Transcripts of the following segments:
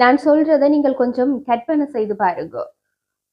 நான் சொல்றதை நீங்கள் கொஞ்சம் கற்பனை செய்து பாருங்க.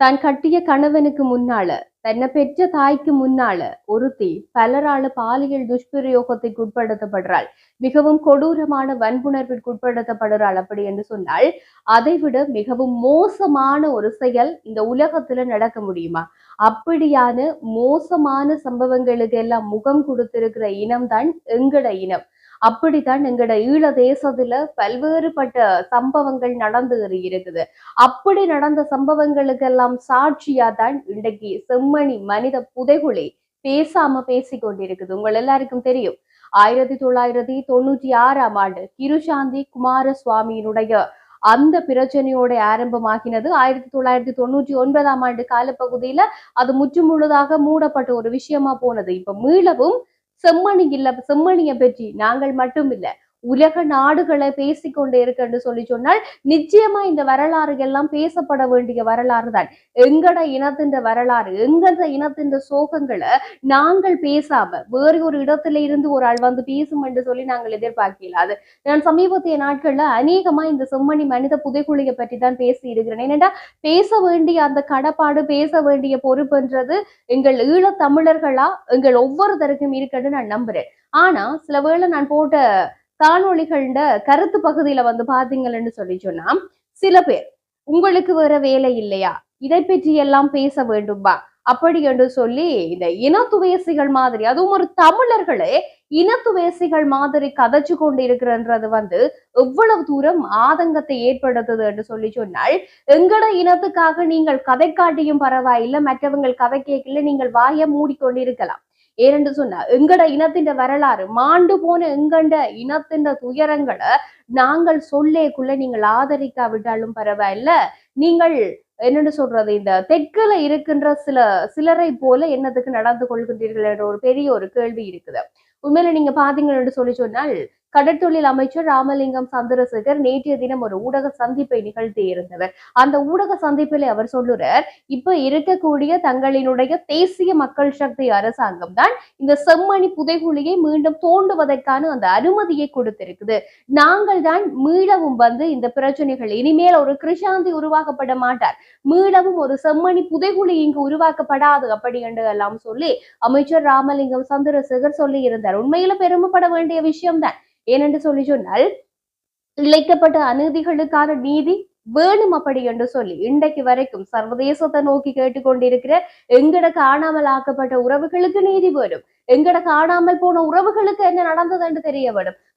தான் கட்டிய கணவனுக்கு முன்னால தன்னை பெற்ற தாய்க்கு முன்னால ஒருத்தி பலரால பாலியல் துஷ்பிரயோகத்திற்கு உட்படுத்தப்படுறாள். மிகவும் கொடூரமான வன்புணர்விற்கு உட்படுத்தப்படுறாள் அப்படி என்று சொன்னால் அதைவிட மிகவும் மோசமான ஒரு செயல் இந்த உலகத்துல நடக்க முடியுமா? அப்படியான மோசமான சம்பவங்களுக்கு எல்லாம் முகம் கொடுத்திருக்கிற இனம்தான் எங்கட இனம். அப்படித்தான் எங்கட ஈழ தேசத்துல பல்வேறுபட்ட சம்பவங்கள் நடந்து இருக்குது அப்படி நடந்த சம்பவங்களுக்கெல்லாம் சாட்சியா தான் இன்றைக்கு செம்மணி மனித புதைகுழி பேசாம பேசிக் கொண்டிருக்குது உங்கள் எல்லாருக்கும் தெரியும். ஆயிரத்தி தொள்ளாயிரத்தி தொண்ணூற்றி ஆறாம் ஆண்டு கிருஷாந்தி குமாரசுவாமியினுடைய அந்த பிரச்சனையோட ஆரம்பமாகினது ஆயிரத்தி தொள்ளாயிரத்தி தொண்ணூற்றி ஒன்பதாம் ஆண்டு காலப்பகுதியில அது முற்றுமுழுதாக மூடப்பட்ட ஒரு விஷயமா போனது. இப்ப மீளவும் செம்மணி இல்ல செம்மணியை பற்றி நாங்கள் மட்டும் இல்லை உலக நாடுகளை பேசிக்கொண்டே இருக்குன்னு சொல்லி சொன்னால் நிச்சயமா இந்த வரலாறு எல்லாம் பேசப்பட வேண்டிய வரலாறு தான். எங்கட இனத்தின் வரலாறு எங்கட இனத்தின் சோகங்களை நாங்கள் பேசாம வேறு ஒரு இடத்துல இருந்து ஒரு ஆள் வந்து பேசும் என்று சொல்லி நாங்கள் எதிர்பார்க்கல. அது நான் சமீபத்திய நாட்கள்ல அநேகமா இந்த செம்மணி மனித புதைக்குழியை பற்றி தான் பேசி இருக்கிறேன். ஏனென்றா பேச வேண்டிய அந்த கடப்பாடு பேச வேண்டிய பொறுப்புன்றது எங்கள் ஈழ தமிழர்களா எங்கள் ஒவ்வொருத்தருக்கும் இருக்குன்னு நான் நம்புறேன். ஆனா சில வேளை நான் போட்ட காணொளிகள கருத்து பகுதியில வந்து பாத்தீங்கன்னு சொல்லி சொன்னா சில பேர் உங்களுக்கு வேற வேலை இல்லையா? இதை பற்றி எல்லாம் பேச வேண்டுமா? அப்படி என்று சொல்லி இந்த இனத்துவேசிகள் மாதிரி அதுவும் ஒரு தமிழர்களே இனத்துவேசிகள் மாதிரி கதைச்சு கொண்டு இருக்கிறன்றது வந்து எவ்வளவு தூரம் ஆதங்கத்தை ஏற்படுத்துது என்று சொல்லி சொன்னால் எங்கட இனத்துக்காக நீங்கள் கதை காட்டியும் பரவாயில்லை மற்றவங்கள் கதை கேட்கல நீங்கள் வாயை மூடிக்கொண்டிருக்கலாம். ஏனென்று சொன்னா எங்கட இனத்தின் வரலாறு மாண்டு போன எங்கண்ட இனத்தின் துயரங்களை நாங்கள் சொல்லேக்குள்ள நீங்கள் ஆதரிக்காவிட்டாலும் பரவாயில்ல. நீங்கள் என்னன்னு சொல்றது இந்த தெற்குல இருக்கின்ற சில சிலரை போல என்னத்துக்கு நடந்து கொள்கின்றீர்கள் என்ற ஒரு பெரிய ஒரு கேள்வி இருக்குது. உண்மையில நீங்க பாத்தீங்கன்னு சொல்லி சொன்னால் கடற்தொழில் அமைச்சர் ராமலிங்கம் சந்திரசேகர் நேற்றைய தினம் ஒரு ஊடக சந்திப்பை நிகழ்த்தி இருந்தவர். அந்த ஊடக சந்திப்பில் அவர் சொல்லுறார் இப்ப இருக்கக்கூடிய தங்களினுடைய தேசிய மக்கள் சக்தி அரசாங்கம் தான் இந்த செம்மணி புதைகுழியை மீண்டும் தோண்டுவதற்கான அந்த அனுமதியை கொடுத்திருக்குது. நாங்கள் தான் மீளவும் வந்து இந்த பிரச்சனைகள் இனிமேல் ஒரு கிருஷாந்தி உருவாக்கப்பட மாட்டார். மீளவும் ஒரு செம்மணி புதைகுழி இங்கு உருவாக்கப்படாது அப்படி என்று எல்லாம் சொல்லி அமைச்சர் ராமலிங்கம் சந்திரசேகர் சொல்லி இருந்தார் உண்மையில பெருமைப்பட வேண்டிய விஷயம்தான். ஏனென்று சொல்லி சொன்னால் இழைக்கப்பட்ட அநீதிகளுக்கான நீதி வேணும் அப்படி என்று சொல்லி இன்றைக்கு வரைக்கும் சர்வதேசத்தை நோக்கி கேட்டுக்கொண்டிருக்கிற எங்கட காணாமல் ஆக்கப்பட்ட உறவுகளுக்கு நீதி வேணும். எங்கட காணாமல் போன உறவுகளுக்கு என்ன நடந்தது என்று தெரிய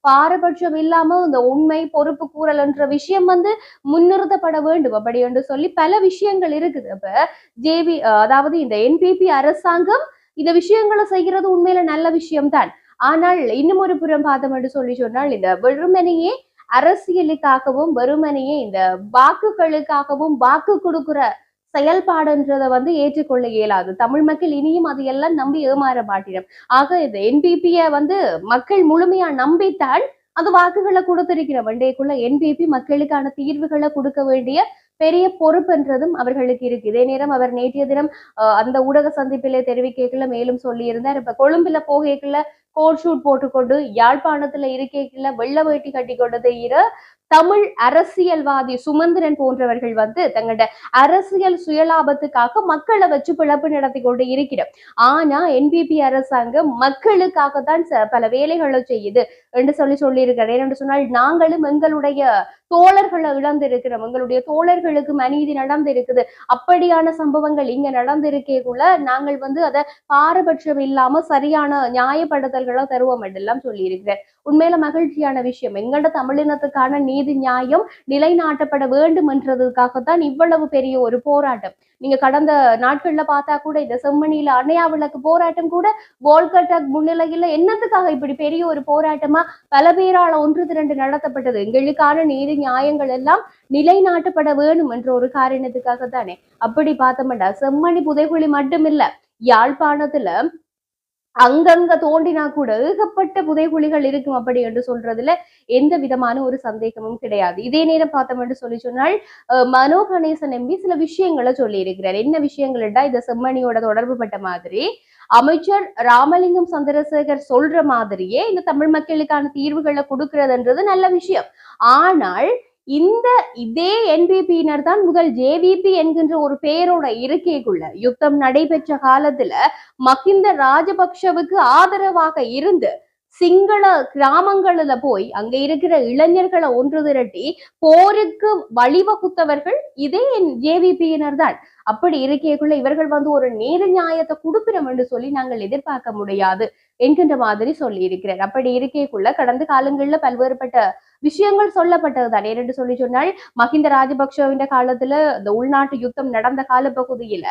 பாரபட்சம் இல்லாம இந்த உண்மை பொறுப்பு கூறல் என்ற விஷயம் வந்து முன்னிறுத்தப்பட வேண்டும் அப்படி என்று சொல்லி பல விஷயங்கள் இருக்குது. அப்ப ஜேபி அதாவது இந்த என்பிபி அரசாங்கம் இந்த விஷயங்களை செய்கிறது உண்மையில நல்ல விஷயம்தான். ஆனால் இன்னும் ஒரு புறம் பார்த்தோம் என்று சொல்லி சொன்னால் இந்த வெறுமனையே அரசியலுக்காகவும் வெறுமனையே இந்த வாக்குகளுக்காகவும் வாக்கு கொடுக்கிற செயல்பாடுன்றதை வந்து ஏற்றுக்கொள்ள இயலாது. தமிழ் மக்கள் இனியும் அதையெல்லாம் நம்பி ஏமாற மாட்டிடும் ஆக இந்த என்பிபிய வந்து மக்கள் முழுமையா நம்பித்தான் அந்த வாக்குகளை கொடுத்திருக்கிற வண்டேக்குள்ள என்பிபி மக்களுக்கான தீர்வுகளை கொடுக்க வேண்டிய பெரிய பொறுப்புன்றதும் அவர்களுக்கு இருக்கு இதே நேரம் அவர் நேற்றைய தினம் அஹ், அந்த ஊடக சந்திப்பிலே தெரிவிக்கல மேலும் சொல்லியிருந்தார். இப்ப கொழும்புல போகைக்குள்ள கோட் ஷூட் போட்டுக்கொண்டு யாழ்ப்பாணத்துல இருக்கைக்குள்ள வெள்ள வேட்டி கட்டி கொண்டது இர தமிழ் அரசியல்வாதி சுமந்திரன் போன்றவர்கள் வந்து தங்களோட அரசியல் சுயலாபத்துக்காக மக்களை வச்சு பிழப்பு நடத்தி கொண்டு இருக்கிறோம். ஆனா என்பிபி அரசாங்கம் மக்களுக்காக தான் பல வேலைகளை செய்யுது என்று சொல்லி சொல்லியிருக்கிறேன் ஏனென்று சொன்னால் நாங்களும் எங்களுடைய தோழர்களை இழந்திருக்கிறோம். எங்களுடைய தோழர்களுக்கு அநீதி நடந்திருக்குது. அப்படியான சம்பவங்கள் இங்க நடந்திருக்கேக்குள்ள நாங்கள் வந்து அதை பாரபட்சம் இல்லாம சரியான நியாயப்படுத்தல்களை தருவோம் என்றெல்லாம் சொல்லியிருக்கிறேன் உண்மையில மகிழ்ச்சியான விஷயம். எங்களோட தமிழினத்துக்கான நீதி நியாயம் நிலைநாட்டப்பட வேண்டும் என்றதுக்காகத்தான் இவ்வளவு பெரிய ஒரு போராட்டம். நீங்க கடந்த நாட்கள்ல பார்த்தா கூட இந்த செம்மணியில அணையா விளக்கு போராட்டம் கூட போல்கட்டாக் முன்னிலையில என்னத்துக்காக இப்படி பெரிய ஒரு போராட்டமா பல பேரால ஒன்று திரண்டு நடத்தப்பட்டது? எங்களுக்கான நீதி நியாயங்கள் எல்லாம் நிலைநாட்டப்பட வேணும் என்ற ஒரு காரணத்துக்காக தானே அப்படி பார்த்தோம்டா செம்மணி புதைகுழி மட்டுமில்ல யாழ்ப்பாணத்துல அங்கங்க தோண்டினா கூட ஏகப்பட்ட புதைகுழிகள் இருக்கும் அப்படி என்று சொல்றதுல எந்த விதமான ஒரு சந்தேகமும் கிடையாது. இதே நேரம் பார்த்தோம் என்று சொல்லி சொன்னால் அஹ், மனோ கணேசன் எம்பி சில விஷயங்களை சொல்லி இருக்கிறார் என்ன விஷயங்கள்டா இந்த செம்மணியோட தொடர்பு பட்ட மாதிரி அமைச்சர் ராமலிங்கம் சந்திரசேகர் சொல்ற மாதிரியே இந்த தமிழ் மக்களுக்கான தீர்வுகளை கொடுக்கறதுன்றது நல்ல விஷயம். ஆனால் இந்த இதே என்பிபியினர் தான் முதல் ஜேவிபி என்கின்ற ஒரு பெயரோட இருக்கைக்குள்ள யுத்தம் நடைபெற்ற காலத்துல மஹிந்த ராஜபக்ஷவுக்கு ஆதரவாக இருந்து சிங்கள கிராமங்கள்ல போய் அங்க இருக்கிற இளைஞர்களை ஒன்று திரட்டி போருக்கு வழிவகுத்தவர்கள் இதே ஜேவிபியினர் தான். அப்படி இருக்கைக்குள்ள இவர்கள் வந்து ஒரு நேர நியாயத்தை கொடுப்பிடும் என்று சொல்லி நாங்கள் எதிர்பார்க்க முடியாது என்கின்ற மாதிரி சொல்லி இருக்கிறார் அப்படி இருக்கைக்குள்ள கடந்த காலங்களில் பல்வேறுபட்ட விஷயங்கள் சொல்லப்பட்டதுதான்? என்று சொல்லி சொன்னால் மஹிந்த ராஜபக்சவின் காலத்துல இந்த உள்நாட்டு யுத்தம் நடந்த கால பகுதியில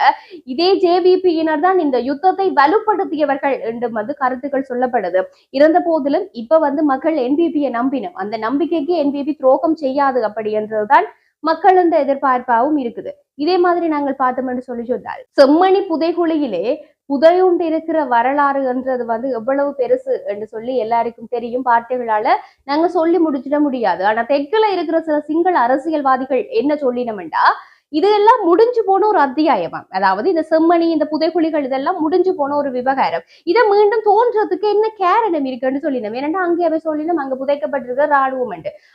இதே ஜேவிபியினர் தான் இந்த யுத்தத்தை வலுப்படுத்தியவர்கள் என்று வந்து கருத்துக்கள் சொல்லப்படுது. இருந்த போதிலும் இப்ப வந்து மக்கள் என்பிபியை நம்பினோம். அந்த நம்பிக்கைக்கு என்பிபி துரோகம் செய்யாது அப்படி என்றதுதான் மக்கள் இந்த எதிர்பார்ப்பாகவும் இருக்குது. இதே மாதிரி நாங்கள் பார்த்தோம் என்று சொல்லி சொன்னால் செம்மணி புதைகுழியிலே புதையுண்டு இருக்கிற வரலாறு என்றது வந்து எவ்வளவு பெருசு என்று சொல்லி எல்லாருக்கும் தெரியும். வார்த்தைகளால நாங்க சொல்லி முடிச்சிட முடியாது. ஆனா தெற்குல இருக்கிற சில சிங்கள அரசியல்வாதிகள் என்ன சொல்லினோம்டா இதெல்லாம் முடிஞ்சு போன ஒரு அத்தியாயமா? அதாவது இந்த செம்மணி இந்த புதைக்குழிகள் இதெல்லாம் முடிஞ்சு போன ஒரு விவகாரம். இதை மீண்டும் தோன்றதுக்கு என்ன காரணம் இருக்குன்னு சொல்லினோம். ஏன்னா அங்கே அவை சொல்லினோம் அங்க புதைக்கப்பட்டிருக்க ராணுவம்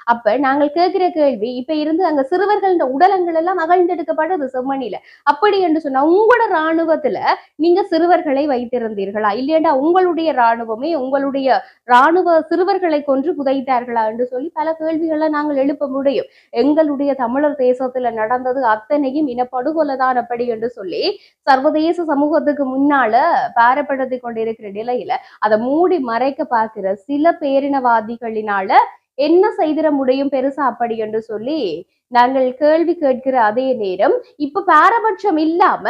அப்ப நாங்கள் கேட்கிற கேள்வி இப்ப இருந்து அங்க சிறுவர்கள் உடலங்கள் எல்லாம் அகழ்ந்தெடுக்கப்படுது செம்மணியில. அப்படி என்று சொன்னா உங்களோட ராணுவத்துல நீங்க சிறுவர்களை வைத்திருந்தீர்களா? இல்லையண்டா உங்களுடைய ராணுவமே உங்களுடைய ராணுவ சிறுவர்களை கொன்று புதைத்தார்களா? என்று சொல்லி பல கேள்விகளை நாங்கள் எழுப்ப முடியும். எங்களுடைய தமிழர் தேசத்துல நடந்தது அத்தனையும் இனப்படுகொலைதான் அப்படி என்று சொல்லி சர்வதேச சமூகத்துக்கு முன்னால பாரப்படுத்தி கொண்டிருக்கிற நிலையில அதை மூடி மறைக்க பார்க்கிற சில பேரினவாதிகளினால என்ன செய்திட முடியும் பெருசா அப்படி என்று சொல்லி நாங்கள் கேள்வி கேட்கிற அதே நேரம் இப்ப பாரபட்சம் இல்லாம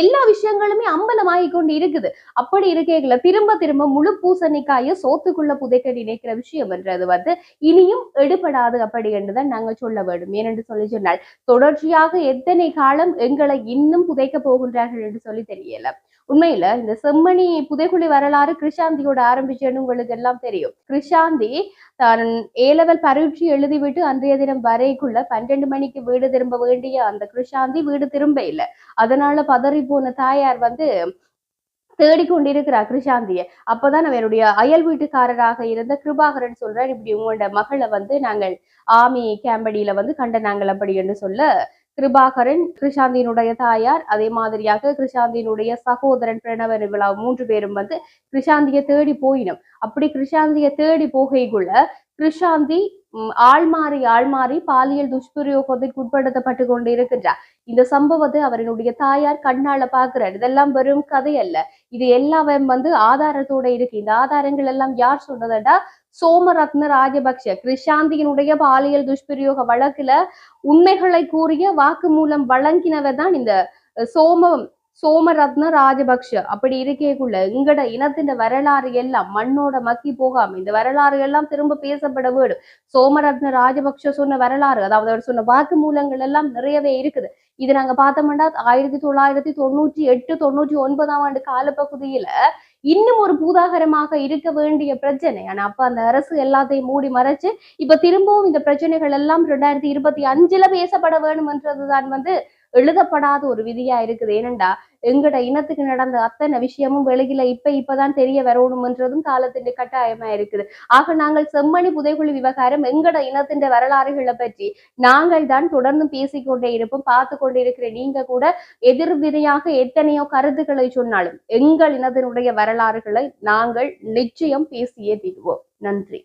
எல்லா விஷயங்களுமே அம்பலமாகி கொண்டு இருக்குது. அப்படி இருக்கேங்கள திரும்ப திரும்ப முழு பூசணிக்காய சோத்துக்குள்ள புதைக்க நினைக்கிற விஷயம் என்றது வந்து இனியும் எடுபடாது அப்படி என்றுதான் நாங்க சொல்ல வேண்டும். ஏனென்று சொல்லி சொன்னால் தொடர்ச்சியாக எத்தனை காலம் எங்களை இன்னும் புதைக்க போகின்றார்கள் என்று சொல்லி தெரியல. உண்மையில இந்த செம்மணி புதைகுழி வரலாறு கிருஷாந்தியோட ஆரம்பிச்சேன்னு உங்களுக்கு எல்லாம் தெரியும். கிருஷாந்தி தான் ஏலவல் பரீட்சை எழுதிவிட்டு அன்றைய தினம் வரைக்குள்ள பன்னெண்டு மணிக்கு வீடு திரும்ப வேண்டிய அந்த கிருஷாந்தி வீடு திரும்ப இல்லை. அதனால பதறி போன தாயார் வந்து தேடிக்கொண்டிருக்கிறார் கிருஷாந்திய. அப்பதான் அவருடைய அயல் வீட்டுக்காரராக இருந்த கிருபாகரன் சொல்றார் இப்படி உங்களோட மகளை வந்து நாங்கள் ஆமி கேம்படியில வந்து கண்ட நாங்கள் அப்படி என்று சொல்ல கிருபாகரன் கிருஷாந்தினுடைய தாயார் அதே மாதிரியாக கிருஷாந்தினுடைய சகோதரன் பிரணவன் விழா மூன்று பேரும் வந்து கிருஷாந்தியை தேடி போயினும். அப்படி கிருஷாந்தியை தேடி போகைக்குள்ள கிருஷாந்தி ம், ஆள்மாறி ஆள்மாறி பாலியல் துஷ்பிரயோகத்திற்கு உட்படுத்தப்பட்டு கொண்டு இருக்கின்றார் இந்த சம்பவத்தை அவரினுடைய தாயார் கண்ணால பாக்குறார் இதெல்லாம் வெறும் கதை அல்ல இது எல்லாம் வந்து ஆதாரத்தோட இருக்கு இந்த ஆதாரங்கள் எல்லாம் யார் சொன்னதா சோமரத்ன ராஜபக்ஷ கிருஷாந்தியினுடைய பாலியல் துஷ்பிரயோக வழக்குல உண்மைகளை கூறிய வாக்குமூலம் வழங்கினவர் தான் இந்த சோமம் சோம சோமரத்ன ராஜபக்ஷ. அப்படி இருக்கேக்குள்ள எங்கட இனத்தின் வரலாறு எல்லாம் மண்ணோட மக்கி போகாம இந்த வரலாறு எல்லாம் திரும்ப பேசப்பட வேடும் சோமரத்ன ராஜபக்ஷ சொன்ன வரலாறு அதாவது அவர் சொன்ன வாக்குமூலங்கள் எல்லாம் நிறையவே இருக்குது. இது நாங்க பார்த்தோம்னா ஆயிரத்தி தொள்ளாயிரத்தி தொண்ணூற்றி எட்டு தொண்ணூற்றி ஒன்பதாம் ஆண்டு காலப்பகுதியில இன்னும் ஒரு பூதாகரமாக இருக்க வேண்டிய பிரச்சனை. ஆனா அப்ப அந்த அரசு எல்லாத்தையும் மூடி மறைச்சு இப்ப திரும்பவும் இந்த பிரச்சனைகள் எல்லாம் ரெண்டாயிரத்தி இருபத்தி அஞ்சுல பேசப்பட வேணும் என்றதுதான் வந்து எழுதப்படாத ஒரு விதியா இருக்குது. ஏனண்டா எங்கட இனத்துக்கு நடந்த அத்தனை விஷயமும் வெளியில இப்ப இப்பதான் தெரிய வரணும்ன்றதும் காலத்தின் கட்டாயமா இருக்குது. ஆக நாங்கள் செம்மணி புதைக்குழி விவகாரம் எங்கட இனத்தின் வரலாறுகளை பற்றி நாங்கள் தான் தொடர்ந்து பேசிக்கொண்டே இருப்போம் பார்த்து கொண்டே இருக்கிற நீங்க கூட எதிர்வினையாக எத்தனையோ கருத்துக்களை சொன்னாலும் எங்கள் இனத்தினுடைய வரலாறுகளை நாங்கள் நிச்சயம் பேசியே தீர்வோம் நன்றி.